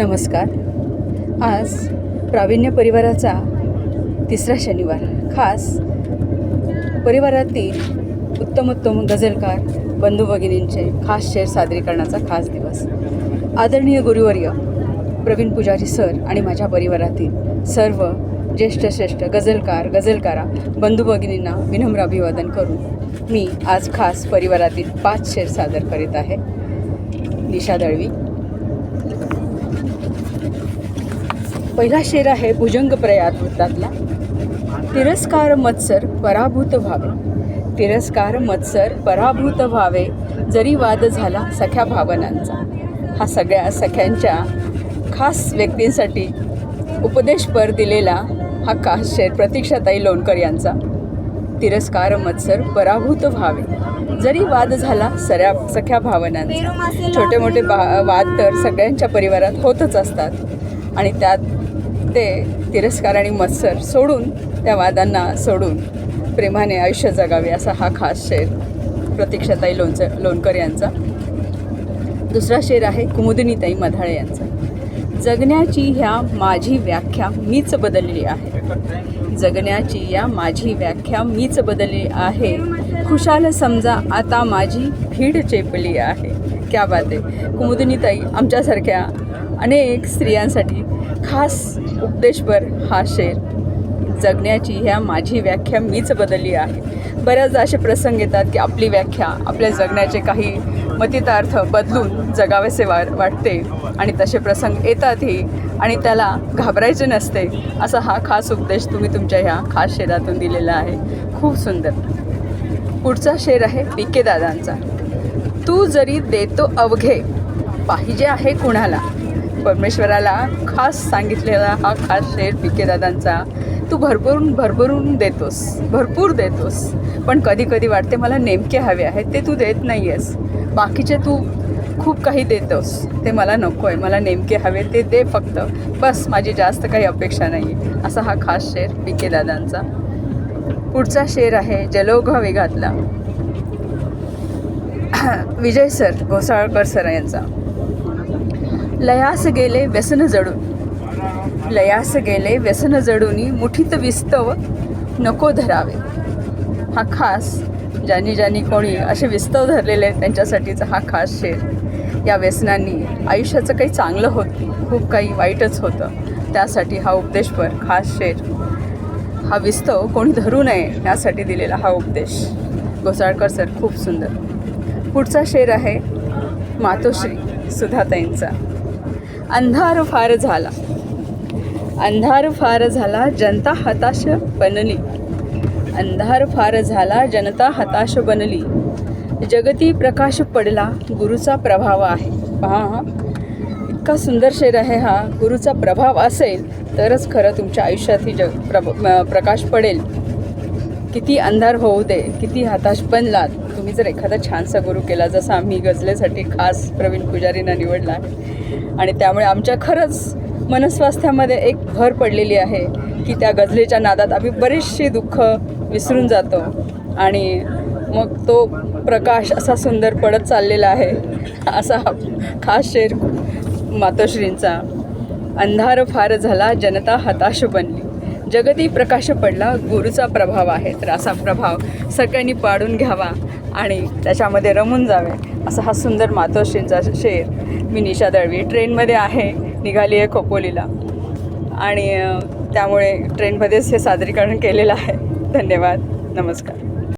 नमस्कार. आज प्रावीण्य परिवाराचा तिसरा शनिवार. खास परिवारातील उत्तमोत्तम गझलकार बंधू भगिनींचे खास शेर सादरीकरणाचा खास दिवस. आदरणीय गुरुवर्य प्रवीण पुजारी सर आणि माझ्या परिवारातील सर्व ज्येष्ठ श्रेष्ठ गझलकार गझलकारा बंधू भगिनींना विनम्र अभिवादन करून मी आज खास परिवारातील पाच शेर सादर करीत आहे. निशा दळवी पहिला शेर आहे भुजंग प्रयात वृत्तातला. तिरस्कार मत्सर पराभूत व्हावे. तिरस्कार मत्सर पराभूत व्हावे जरी वाद झाला सख्या भावनांचा. हा सगळ्या सख्यांच्या खास व्यक्तींसाठी उपदेशपर दिलेला हा खास शेर प्रतीक्षाताई लोणकर यांचा. तिरस्कार मत्सर पराभूत व्हावे जरी वाद झाला सऱ्या सख्या भावनांचा. छोटे मोठे बा वाद तर सगळ्यांच्या परिवारात होतच असतात. आणि त्यात ते तिरस्कार आणि मत्सर सोडून त्या वादांना सोडून प्रेमाने आयुष्य जगावे असा हा खास शेर प्रतीक्षाताई लोणचं लोणकर यांचा. दुसरा शेर आहे कुमुदिनीताई मधाळे यांचा. जगण्याची ह्या माझी व्याख्या मीच बदलली आहे. जगण्याची या माझी व्याख्या मीच बदलली आहे. खुशाल समजा आता माझी भीड चेपली आहे. क्या बात आहे. कुमुदिनीताई आमच्यासारख्या अनेक स्त्रियांसाठी खास उपदेशपर हा शेर जगण्याची ह्या माझी व्याख्या मीच बदलली आहे. बऱ्याचदा असे प्रसंग येतात की आपली व्याख्या आपल्या जगण्याचे काही मतितार्थ बदलून जगावेसे वा वाटते आणि तसे प्रसंग येतातही आणि त्याला घाबरायचे नसते असा हा खास उपदेश तुम्ही तुमच्या ह्या खास शेरातून दिलेला आहे. खूप सुंदर. पुढचा शेर आहे पी के दादांचा. तू जरी देतो अवघे पाहिजे आहे कुणाला परमेश्वराला खास सांगितलेला हा खास शेर पी के दादांचा. तू भरभरून भरभरून देतोस. भरपूर देतोस. पण कधी कधी वाटते मला नेमके हवे आहेत ते तू देत नाही आहेस बाकीचे तू खूप काही देतोस. ते मला नको आहे मला नेमके हवे ते दे फक्त. बस माझी जास्त काही अपेक्षा नाही असा हा खास शेर पी के दादांचा. पुढचा शेर आहे जलोघ वेगातला विजय सर घोसाळकर सर यांचा. लयास गेले व्यसन जडून. लयास गेले व्यसन जडूनी मुठीत विस्तव नको धरावे. हा खास ज्यांनी ज्यांनी कोणी असे विस्तव धरलेले आहेत त्यांच्यासाठीचा हा खास शेर. या व्यसनांनी आयुष्याचं काही चांगलं होत नाही खूप काही वाईटच होतं. त्यासाठी हा उपदेशपर खास शेर. हा विस्तव कोणी धरू नये यासाठी दिलेला हा उपदेश. घोसाळकर सर खूप सुंदर. पुढचा शेर आहे मातोश्री सुधाताईंचा. अंधार फार झाला. अंधार फार झाला जनता हताश बनली. अंधार फार झाला जनता हताश बनली. जगती प्रकाश पडला गुरुचा प्रभाव आहे. पहा इतका सुंदर शेर आहे हा. गुरुचा प्रभाव असेल तरच खरं तुमच्या आयुष्यात ही जग प्रभ प्रकाश पडेल. किती अंधार होऊ दे किती हताश बनलात तुम्ही जर एखादा छानसा गुरु केला जसा आम्ही गजलेसाठी खास प्रवीण पुजारींना निवडला आहे. आणि त्यामुळे आमच्या खरंच मनस्वास्थ्यामध्ये एक भर पडलेली आहे की त्या गजलेच्या नादात आम्ही बरीचशी दुःख विसरून जातो. आणि मग तो प्रकाश असा सुंदर पडत चाललेला आहे असा खास शेर मातोश्रींचा. अंधार फार झाला जनता हताश बनली. जगती प्रकाश पडला गुरुचा प्रभाव आहे तर असा प्रभाव सगळ्यांनी पाडून घ्यावा आणि त्याच्यामध्ये रमून जावे असा हा सुंदर मातोश्रींचा शेर. मी निशा दळवी ट्रेनमध्ये आहे निघाली आहे खोपोलीला. आणि त्यामुळे ट्रेनमध्येच हे सादरीकरण केलेलं आहे. धन्यवाद. नमस्कार.